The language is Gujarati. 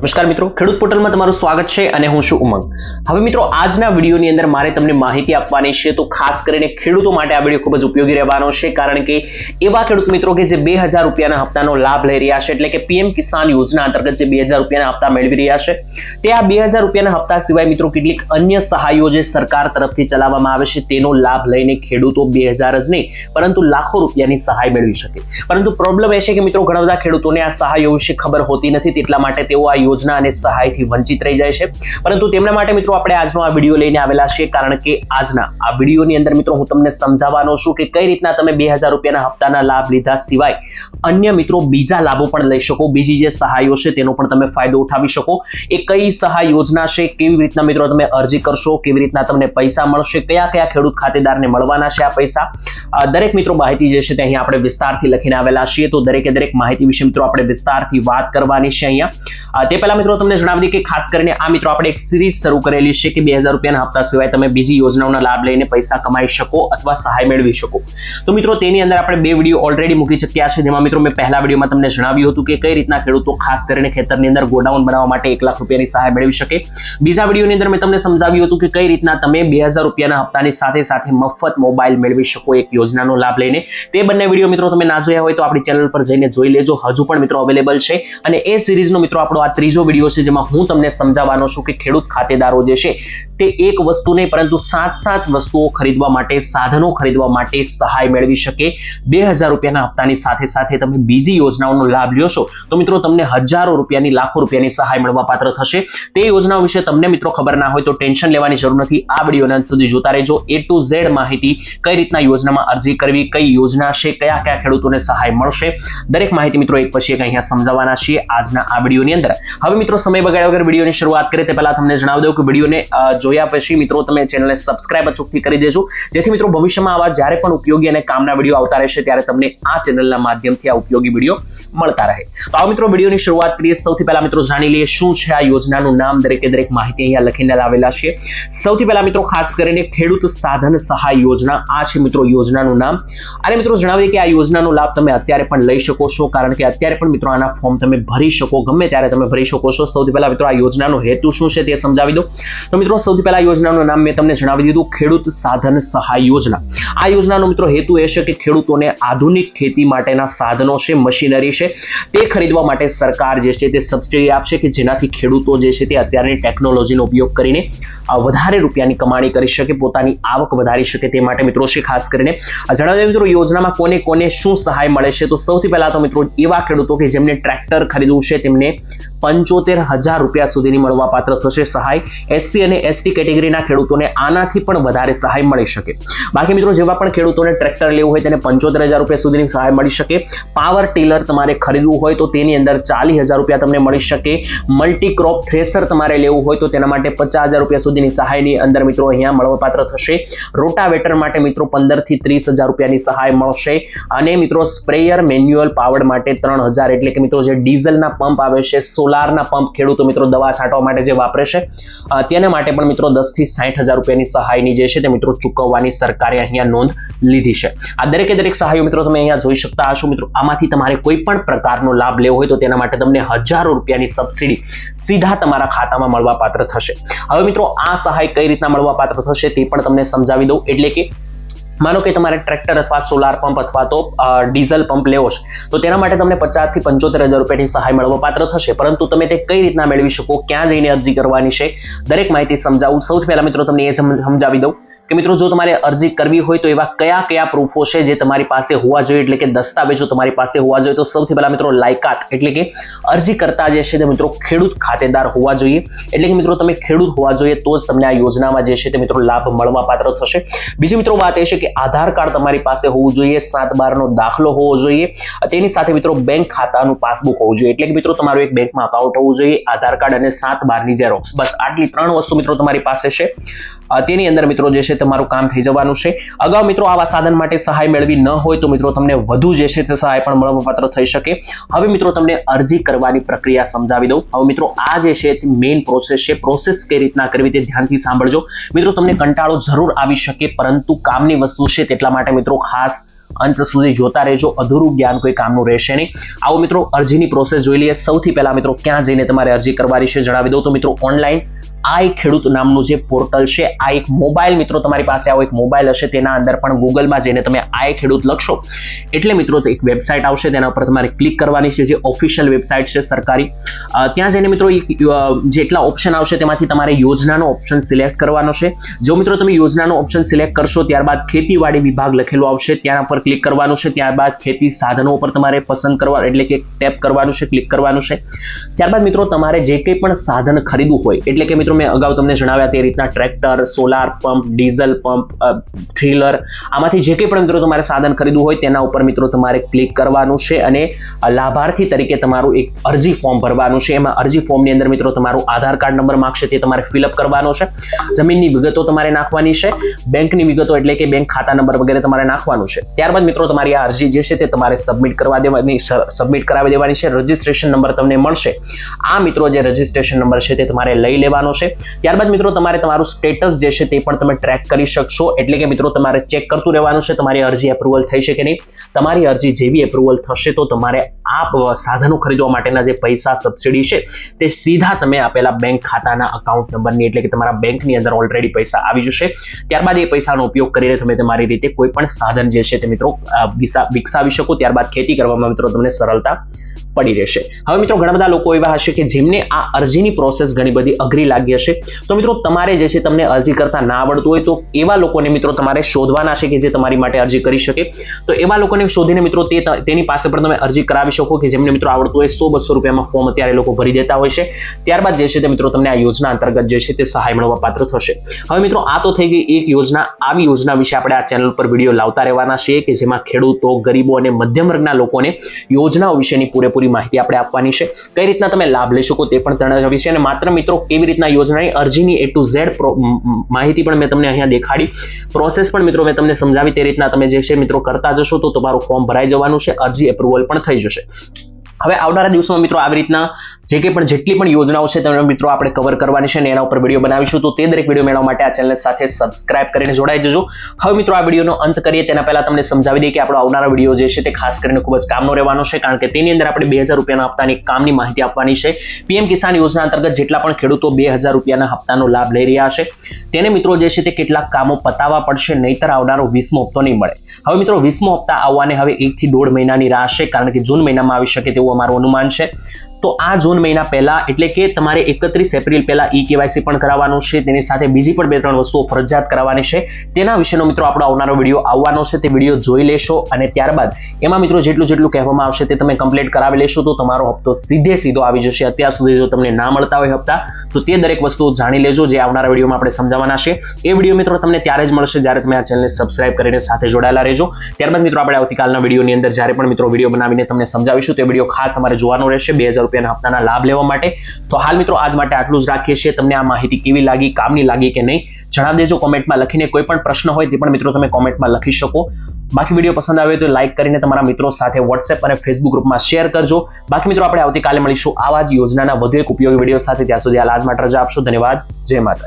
નમસ્કાર મિત્રો, ખેડૂત પોર્ટલમાં તમારું સ્વાગત છે અને હું છું ઉમંગ. હવે મિત્રો, આજના વિડીયોની અંદર મારે તમને માહિતી આપવાની છે તો ખાસ કરીને ખેડૂતો માટે આ વીડિયો ખૂબ જ ઉપયોગી રહેવાનો છે કારણ કે એવા ખેડૂત મિત્રો કે જે બે હજાર રૂપિયાના હપ્તાનો લાભ લઈ રહ્યા છે એટલે કે પીએમ કિસાન યોજના અંતર્ગત જે બે હજાર રૂપિયાના હપ્તા મેળવી રહ્યા છે, તે આ બે હજાર રૂપિયાના હપ્તા સિવાય મિત્રો કેટલીક અન્ય સહાયો જે સરકાર તરફથી ચલાવવામાં આવે છે તેનો લાભ લઈને ખેડૂતો બે હજાર જ નહીં, પરંતુ લાખો રૂપિયાની સહાય મેળવી શકે. પરંતુ પ્રોબ્લેમ એ છે કે મિત્રો, ઘણા બધા ખેડૂતોને આ સહાયો વિશે ખબર હોતી નથી, તેટલા માટે તેઓ આ યોજના અને સહાયથી વંચિત રહી જાય છે. પરંતુ તેમના માટે મિત્રો આપણે આજનો આ વીડિયો લઈને આવેલા છીએ કારણ કે આજના આ વિડીયોની અંદર મિત્રો હું તમને સમજાવવાનો છું કે કઈ રીતના તમે બે હજાર રૂપિયાના હપ્તાના લાભ લીધા સિવાય અન્ય મિત્રો બીજા લાભો પણ લઈ શકો. બીજી જે સહાયો છે તેનો પણ તમે ફાયદો ઉઠાવી શકો. એ કઈ સહાય યોજના છે કેવી રીતના મિત્રો તમે અરજી કરશો કેવી રીતના તમને પૈસા મળશે કયા કયા ખેડૂત ખાતેદારને મળવાના છે આ પૈસા દરેક મિત્રો માહિતી જે છે તે અહીંયા આપણે વિસ્તારથી લખીને આવેલા છીએ. તો દરેકે દરેક માહિતી વિશે મિત્રો આપણે વિસ્તારથી વાત કરવાની છે અહીંયા. અ, પહેલા મિત્રો તમને જણાવી દઈએ કે ખાસ કરીને આ મિત્રો આપણે એક સિરીઝ શરૂ કરેલી છે કે બે હજાર રૂપિયાના હપ્તા સિવાય તમે બીજી યોજનાઓના લાભ લઈને પૈસા કમાઈ શકો અથવા સહાય મેળવી શકો. તો મિત્રો તેની અંદર આપણે બે વીડિયો ઓલરેડી મૂકી ચૂક્યા છે. જેમાં મિત્રો મેં પહેલા વિડીયોમાં તમને જણાવ્યું હતું કે કઈ રીતના ખેડૂતો ખાસ કરીને ખેતરની અંદર ગોડાઉન બનાવવા માટે એક લાખ રૂપિયાની સહાય મેળવી શકે. બીજા વિડીયોની અંદર મેં તમને સમજાવ્યું હતું કે કઈ રીતના તમે બે હજાર રૂપિયાના હપ્તાની સાથે સાથે મફત મોબાઈલ મેળવી શકો એક યોજનાનો લાભ લઈને. તે બંને વીડિયો મિત્રો તમે ના જોયા હોય તો આપણી ચેનલ પર જઈને જોઈ લેજો. હજુ પણ મિત્રો અવેલેબલ છે. અને એ સિરીઝનો મિત્રો આપણો આ ત્રીજો વીડિયો છે જેમાં હું તમને સમજાવવાનો છું કે ખેડૂત ખાતેદારો જે છે, તે એક વસ્તુ નહીં, પરંતુ સાત સાત વસ્તુઓ ખરીદવા માટે, સાધનો ખરીદવા માટે સહાય મેળવી શકે. બે હજાર રૂપિયાના હપ્તાની સાથે સાથે તમે બીજી યોજનાઓનો લાભ લ્યો છો. તો મિત્રો, તમને હજારો રૂપિયાની, લાખો રૂપિયાની સહાય મળવા પાત્ર થશે. તે યોજનાઓ વિશે તમને મિત્રો ખબર ના હોય તો ટેન્શન લેવાની જરૂર નથી. આ વિડીયોના અંત સુધી જોતા રહેજો. એ ટુ ઝેડ માહિતી કઈ રીતના યોજનામાં અરજી કરવી, કઈ યોજના છે, કયા કયા ખેડૂતોને સહાય મળશે. દરેક માહિતી મિત્રો એક પછી એક અહીંયા સમજાવવાના છીએ. આજના આ વિડીયોની અંદર હવે મિત્રો સમય બગાડ્યા વગર વિડીયોની શરૂઆત કરીએ, તે પહેલા તમને જણાવી દઉં કે વિડીયોને જોયા પછી મિત્રો તમે ચેનલને સબસ્ક્રાઇબ અચૂકથી કરી દેજો. જેથી મિત્રો ભવિષ્યમાં આવા જ્યારે પણ ઉપયોગી અને કામના વીડિયો આવતા રહેશે, ત્યારે તમને આ ચેનલના માધ્યમથી આ ઉપયોગી વીડિયો મળતા રહે. તો આ મિત્રો વિડીયોની શરૂઆત કરીએ. સૌથી પહેલા મિત્રો જાણી લઈએ શું છે આ યોજનાનું નામ. દરેકે દરેક માહિતી અહીંયા લખીને લાવેલા છે. સૌથી પહેલા મિત્રો ખાસ કરીને ખેડૂત સાધન સહાય યોજના, આ છે મિત્રો યોજનાનું નામ. અને મિત્રો જણાવીએ કે આ યોજનાનો લાભ તમે અત્યારે પણ લઈ શકો છો, કારણ કે અત્યારે પણ મિત્રો આના ફોર્મ તમે ભરી શકો. ગમે ત્યારે તમે ભરી શકો છો, સૌથી પહેલા મિત્રો આ યોજનાનો હેતુ શું છે તે સમજાવી દો. તો મિત્રો, સૌથી પહેલા યોજનાનું નામ મેં તમને જણાવી દીધું, ખેડૂત સાધન સહાય યોજના. આ યોજનાનો મિત્રો હેતુ એ છે કે ખેડૂતોને આધુનિક ખેતી માટેના સાધનો છે, મશીનરી છે, તે ખરીદવા માટે સરકાર જે છે તે સબસિડી આપશે કે જેનાથી ખેડૂતો જે છે તે અત્યારની ટેકનોલોજીનો ઉપયોગ કરીને વધારે રૂપિયાની કમાણી કરી શકે, પોતાની આવક વધારી શકે તે માટે મિત્રો છે ખાસ કરીને જણાવજો મિત્રો યોજનામાં કોને કોને શું સહાય મળે છે? તો સૌથી પહેલા તો મિત્રો એવા ખેડૂતો કે જેમને ટ્રેક્ટર ખરીદવું છે, તેમને પંચોતેર હજાર રૂપિયા સુધીની મળવાપાત્ર થશે સહાય. એસસી અને એસટી કેટેગરીના ખેડૂતોને આનાથી પણ વધારે સહાય મળી શકે. બાકી મિત્રો જેવા પણ ખેડૂતોને ટ્રેક્ટર લેવું હોય તેને પંચોતેર હજાર રૂપિયા સુધીની સહાય મળી શકે. પાવર ટીલર તમારે ખરીદવું હોય તો તેની અંદર ચાલીસ હજાર રૂપિયા તમને મળી શકે. મલ્ટી ક્રોપ થ્રેસર તમારે લેવું હોય તો તેના માટે પચાસ હજાર રૂપિયા સુધીની સહાયની અંદર મિત્રો અહીંયા મળવાપાત્ર થશે. રોટાવેટર માટે મિત્રો પંદરથી ત્રીસ રૂપિયાની સહાય મળશે. અને મિત્રો સ્પ્રેયર મેન્યુઅલ પાવર માટે ત્રણ એટલે કે મિત્રો જે ડીઝલના પંપ આવે છે, સોલારના પંપ ખેડૂતો મિત્રો દવા છાંટવા માટે જે વાપરે છે તેના માટે પણ મિત્રો દસથી સાઠ રૂપિયાની સહાયની જે છે તે મિત્રો ચૂકવવાની સરકારે અહીંયા નોંધ લીધી છે. આ દરેકે દરેક સહાયો મિત્રો તમે અહીંયા જોઈ શકતા હશો. મિત્રો આમાંથી તમારે કોઈ પણ પ્રકારનો લાભ લેવો હોય તો તેના માટે તમને હજારો રૂપિયાની સબસિડી સીધા તમારા ખાતામાં મળવા પાત્ર થશે. હવે મિત્રો આ સહાય કઈ રીતના મળવા પાત્ર થશે તે પણ તમને સમજાવી દઉં. એટલે કે માનો કે તમારે ટ્રેક્ટર અથવા સોલાર પંપ અથવા તો ડીઝલ પંપ લેવો છે, તો તેના માટે તમને પચાસથી પંચોતેર હજાર રૂપિયાની સહાય મળવા પાત્ર થશે. પરંતુ તમે તે કઈ રીતના મેળવી શકો, ક્યાં જઈને અરજી કરવાની છે, દરેક માહિતી સમજાવું. સૌથી પહેલા મિત્રો, તમને એ સમજાવી દઉં. કે મિત્રો, જો તમારે અરજી કરવી હોય તો એવા કયા કયા પ્રૂફો છે જે તમારી પાસે હોવા જોઈએ? એટલે કે દસ્તાવેજો તમારી પાસે હોવા જોઈએ તો સૌથી પહેલા મિત્રો લાયકાત, એટલે કે અરજી કરતા જે છે તે મિત્રો ખેડૂત ખાતેદાર હોવા જોઈએ. એટલે કે મિત્રો, તમે ખેડૂત હોવા જોઈએ તો જ તમને આ યોજનામાં જે છે તે મિત્રો લાભ મળવા પાત્ર થશે. બીજી મિત્રો વાત એ છે કે આધાર કાર્ડ તમારી પાસે હોવું જોઈએ, સાત બારનો દાખલો હોવો જોઈએ, તેની સાથે મિત્રો બેંક ખાતાનું પાસબુક હોવું જોઈએ. એટલે કે મિત્રો, તમારું એક બેંકમાં અકાઉન્ટ હોવું જોઈએ, આધાર કાર્ડ અને સાત બારની જેરોક્સ બસ, આટલી ત્રણ વસ્તુ મિત્રો તમારી પાસે છે. તેની અંદર મિત્રો જે છે તમારું કામ થઈ જવાનું છે. અગાઉ મિત્રો આવા સાધન માટે સહાય મેળવી ન હોય તો મિત્રો તમને વધુ જે છે તે સહાય પણ મળવાપાત્ર થઈ શકે. હવે મિત્રો તમને અરજી કરવાની પ્રક્રિયા સમજાવી દઉં. હવે મિત્રો આ જે છે તે મેઇન પ્રોસેસ છે. પ્રોસેસ કઈ રીતના કરવી તે ધ્યાનથી સાંભળજો. મિત્રો તમને કંટાળો જરૂર આવી શકે પરંતુ કામની વસ્તુ છે તેટલા માટે મિત્રો ખાસ અંત સુધી જોતા રહેજો. અધૂરું જ્ઞાન કોઈ કામનું રહેશે નહીં. આવો મિત્રો અરજીની પ્રોસેસ જોઈ લઈએ. સૌથી પહેલા મિત્રો ક્યાં જઈને તમારે અરજી કરવાની છે જણાવી દઉં. તો મિત્રો ઓનલાઈન આ એક ખેડૂત નામનું જે પોર્ટલ છે, આ એક મોબાઈલ મિત્રો તમારી પાસે, આવો એક મોબાઈલ હશે, તેના અંદર પણ ગૂગલમાં જઈને તમે આ ખેડૂત લખશો. એટલે મિત્રો એક વેબસાઇટ આવશે, તેના ઉપર તમારે ક્લિક કરવાની છે, જે ઓફિશિયલ વેબસાઇટ છે સરકારી. ત્યાં જઈને મિત્રો જેટલા ઓપ્શન આવશે, તેમાંથી તમારે યોજનાનો ઓપ્શન સિલેક્ટ કરવાનો છે. જો મિત્રો, તમે યોજનાનો ઓપ્શન સિલેક્ટ કરશો, ત્યારબાદ ખેતીવાડી વિભાગ લખેલું આવશે, ત્યાં પર ક્લિક કરવાનું છે, ત્યારબાદ ખેતી સાધનો ઉપર તમારે પસંદ કરવા, એટલે કે ટેપ કરવાનું છે, ક્લિક કરવાનું છે. ત્યારબાદ મિત્રો, તમારે જે કંઈ પણ સાધન ખરીદવું હોય, એટલે કે મિત્રો મેં અગાઉ તમને જણાવ્યા તે રીતના tractor, solar pump, diesel pump thresher, આમાંથી જે કંઈ પણ મિત્રો તમારે સાધન ખરીદવું હોય તેના ઉપર મિત્રો તમારે ક્લિક કરવાનું છે અને લાભાર્થી તરીકે તમારું એક અરજી ફોર્મ ભરવાનું છે. એમાં અરજી ફોર્મની અંદર મિત્રો તમારું આધાર કાર્ડ નંબર માગશે તે તમારે ફિલઅપ કરવાનો છે. જમીનની વિગતો તમારે નાખવાની છે. બેંકની વિગતો એટલે કે બેંક ખાતા નંબર વગેરે તમારે નાખવાનું છે. ત્યારબાદ મિત્રો તમારી આ અરજી જે છે તે તમારે સબમિટ કરવા દેવાની સબમિટ કરાવી દેવાની છે. રજિસ્ટ્રેશન નંબર તમને મળશે. આ મિત્રો જે રજિસ્ટ્રેશન નંબર છે તે તમારે લઈ લેવાનો છે ત્યારબાદ મિત્રો તમારે તમારું સ્ટેટસ જે છે તે પણ તમે ટ્રેક કરી શકશો. એટલે કે મિત્રો તમારે ચેક કરતું રહેવાનું છે તમારી અરજી એપ્રુવલ થઈ છે કે નહીં. તમારી અરજી જેવી એપ્રુવલ થશે તો તમારે આ સાધનો ખરીદવા માટેના જે પૈસા સબસિડી છે તે સીધા તમે આપેલા બેંક ખાતાના અકાઉન્ટ નંબરની એટલે કે તમારા બેંકની અંદર ઓલરેડી પૈસા આવી જશે. ત્યારબાદ એ પૈસાનો ઉપયોગ કરીને તમે તમારી રીતે કોઈ પણ સાધન જે છે તે મિત્રો વિકસાવી શકો. ત્યારબાદ ખેતી કરવામાં મિત્રો તમને સરળતા પડી રહેશે. હવે મિત્રો ઘણા બધા લોકો એવા હશે કે જેમને આ અરજીની પ્રોસેસ ઘણી બધી અઘરી લાગી હશે. તો મિત્રો તમારે જે છે તમને અરજી કરતા ના આવડતું હોય તો એવા લોકોને મિત્રો તમારે શોધવાના છે કે જે તમારી માટે અરજી કરી શકે. તો એવા લોકોને શોધીને મિત્રો તેની પાસે પણ તમે અરજી કરાવી શકો કે જેમને મિત્રો આવડતું હોય સો બસો રૂપિયામાં ફોર્મ અત્યારે લોકો ભરી દેતા હોય છે. ત્યારબાદ જે છે તે મિત્રો તમને આ યોજના અંતર્ગત જે છે તે સહાય મળવા પાત્ર થશે. હવે મિત્રો આ તો થઈ ગઈ એક યોજના. આવી યોજના વિશે આપણે આ ચેનલ પર વીડિયો લાવતા રહેવાના છીએ કે જેમાં ખેડૂતો, ગરીબો અને મધ્યમ વર્ગના લોકોને યોજનાઓ વિશેની પૂરેપૂરી માહિતી આપણે આપવાની છે. કઈ રીતના તમે લાભ લઈ શકો તે પણ જણાવી છે અને માત્ર મિત્રો કેવી રીતના યોજનાની અરજીની એ ટુ ઝેડ માહિતી પણ મેં તમને અહીંયા દેખાડી. પ્રોસેસ પણ મિત્રો મેં તમને સમજાવી. તે રીતના તમે જે છે મિત્રો કરતા જશો તો તમારું ફોર્મ ભરાઈ જવાનું છે. અરજી એપ્રુવલ પણ થઈ જશે. હવે આવનારા દિવસોમાં મિત્રો આવી રીતના જે કંઈ પણ જેટલી પણ યોજનાઓ છે તેમને મિત્રો આપણે કવર કરવાની છે અને એના ઉપર વીડિયો બનાવીશું. તો તે દરેક વીડિયો મેળવવા માટે આ ચેનલ સાથે સબસ્ક્રાઇબ કરીને જોડાઈ જજો. હવે મિત્રો આ વિડીયોનો અંત કરીએ. તેના પહેલા તમને સમજાવી દઈએ કે આપણો આવનારા વીડિયો જે છે તે ખાસ કરીને ખૂબ જ કામનો રહેવાનો છે. કારણ કે તેની અંદર આપણે બે હજાર રૂપિયાના હપ્તાની કામની માહિતી આપવાની છે. પીએમ કિસાન યોજના અંતર્ગત જેટલા પણ ખેડૂતો બે હજાર રૂપિયાના હપ્તાનો લાભ લઈ રહ્યા છે. તેને મિત્રો જે છે તે કેટલાક કામો પતાવવા પડશે. નહીતર આવનારો વીસમો હપ્તો નહીં મળે. હવે મિત્રો વીસમો હપ્તા આવવાને હવે એક થી દોઢ મહિનાની રાહ છે. કારણ કે જૂન મહિનામાં આવી શકે તેવું અમારું અનુમાન છે. તો આ જૂન મહિના પહેલા એટલે કે તમારે એકત્રીસ એપ્રિલ પહેલા ઈ કેવાયસી પણ કરાવવાનું છે, તેની સાથે બીજી પણ બે ત્રણ વસ્તુઓ ફરજિયાત કરાવવાની છે. તેના વિશેનો મિત્રો આપણો આવનારો વીડિયો આવવાનો છે, તે વીડિયો જોઈ લેશો અને ત્યારબાદ એમાં મિત્રો જેટલું જેટલું કહેવામાં આવશે તે તમે કમ્પ્લીટ કરાવી લેશો, તો તમારો હપ્તો સીધે સીધો આવી જશે. અત્યાર સુધી જો તમને ના મળતા હોય હપ્તા, તો તે દરેક વસ્તુ જાણી લેજો જે આવનારા વિડીયોમાં આપણે સમજાવવાના છે. એ વીડિયો મિત્રો તમને ત્યારે જ મળશે જ્યારે તમે આ ચેનલને સબસ્ક્રાઇબ કરીને સાથે જોડાયેલા રહેજો. ત્યારબાદ મિત્રો આપણે આવતીકાલના વિડીયોની અંદર જ્યારે પણ મિત્રો વીડિયો બનાવીને તમને સમજાવીશું, તે વીડિયો ખાસ તમારે જોવાનો રહેશે. બે હજાર રૂપિયાના હપ્તાના લાભ લેવા માટે. તો હાલ મિત્રો આજ માટે આટલું જ રાખીએ છીએ. તમને આ માહિતી કેવી લાગી, કામની લાગી કે નહીં, જણાવી દેજો કોમેન્ટમાં. લખીને કોઈ પણ પ્રશ્ન હોય તે પણ મિત્રો તમે કોમેન્ટમાં લખી શકો. બાકી વીડિયો પસંદ આવે તો લાઈક કરીને તમારા મિત્રો સાથે વોટ્સએપ અને ફેસબુક ગ્રુપમાં શેર કરજો. બાકી મિત્રો આપણે આવતીકાલે મળીશું આવા જ યોજનાના વધુ એક ઉપયોગી વીડિયો સાથે. ત્યાં સુધી આ આજ માટે રજા આપશો. ધન્યવાદ. જય માતા